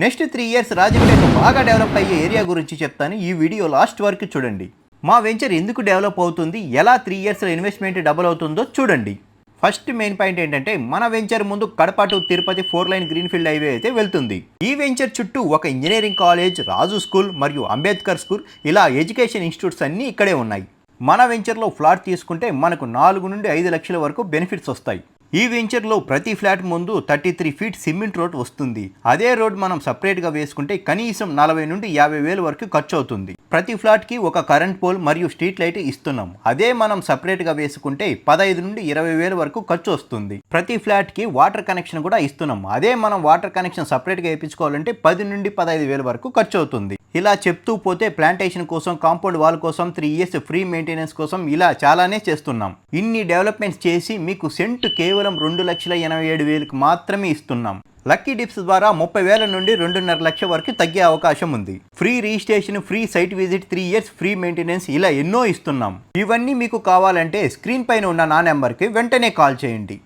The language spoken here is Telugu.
నెక్స్ట్ త్రీ ఇయర్స్ రాజంపేట బాగా డెవలప్ అయ్యే ఏరియా గురించి చెప్తాను. ఈ వీడియో లాస్ట్ వరకు చూడండి. మా వెంచర్ ఎందుకు డెవలప్ అవుతుంది? ఎలా త్రీ ఇయర్స్లో ఇన్వెస్ట్మెంట్ డబుల్ అవుతుందో చూడండి. ఫస్ట్ మెయిన్ పాయింట్ ఏంటంటే మన వెంచర్ ముందు Kadapa to Tirupati four lane greenfield highway అయితే వెళ్తుంది. ఈ వెంచర్ చుట్టూ ఒక ఇంజనీరింగ్ కాలేజ్ రాజు స్కూల్ మరియు అంబేద్కర్ స్కూల్ ఇలా ఎడ్యుకేషన్ ఇన్స్టిట్యూట్స్ అన్నీ ఇక్కడే ఉన్నాయి. మన వెంచర్లో ఫ్లాట్ తీసుకుంటే మనకు నాలుగు నుండి ఐదు లక్షల వరకు బెనిఫిట్స్ వస్తాయి. ఈ వెంచర్లో ప్రతి ఫ్లాట్ ముందు thirty three feet cement road వస్తుంది. అదే రోడ్ మనం సపరేట్గా వేసుకుంటే కనీసం నలభై నుండి యాభై వేలు వరకు ఖర్చు అవుతుంది ప్రతి ఫ్లాట్కి ఒక కరెంట్ పోల్ మరియు స్ట్రీట్ లైట్ ఇస్తున్నాం. అదే మనం సపరేట్గా వేసుకుంటే పదహైదు నుండి ఇరవై వేలు వరకు ఖర్చు వస్తుంది ప్రతి ఫ్లాట్కి వాటర్ కనెక్షన్ కూడా ఇస్తున్నాం. అదే మనం వాటర్ కనెక్షన్ సపరేట్గా వేయించుకోవాలంటే పది నుండి పదహైదు వేల వరకు ఖర్చు అవుతుంది ఇలా చెప్తూ పోతే ప్లాంటేషన్ కోసం కాంపౌండ్ వాల్ కోసం త్రీ ఇయర్స్ ఫ్రీ మెయింటెనెన్స్ కోసం ఇలా చాలానే చేస్తున్నాం. ఇన్ని డెవలప్మెంట్స్ చేసి మీకు సెంట్ కేవలం రెండు లక్షల ఎనభై ఏడు వేలకు మాత్రమే ఇస్తున్నాం. లక్కీ డిప్స్ ద్వారా ముప్పై వేల నుండి రెండున్నర లక్షల వరకు తగ్గే అవకాశం ఉంది. Free registration free site visit three years free maintenance ఇలా ఎన్నో ఇస్తున్నాం. ఇవన్నీ మీకు కావాలంటే స్క్రీన్ పైన ఉన్న నా నెంబర్కి వెంటనే కాల్ చేయండి.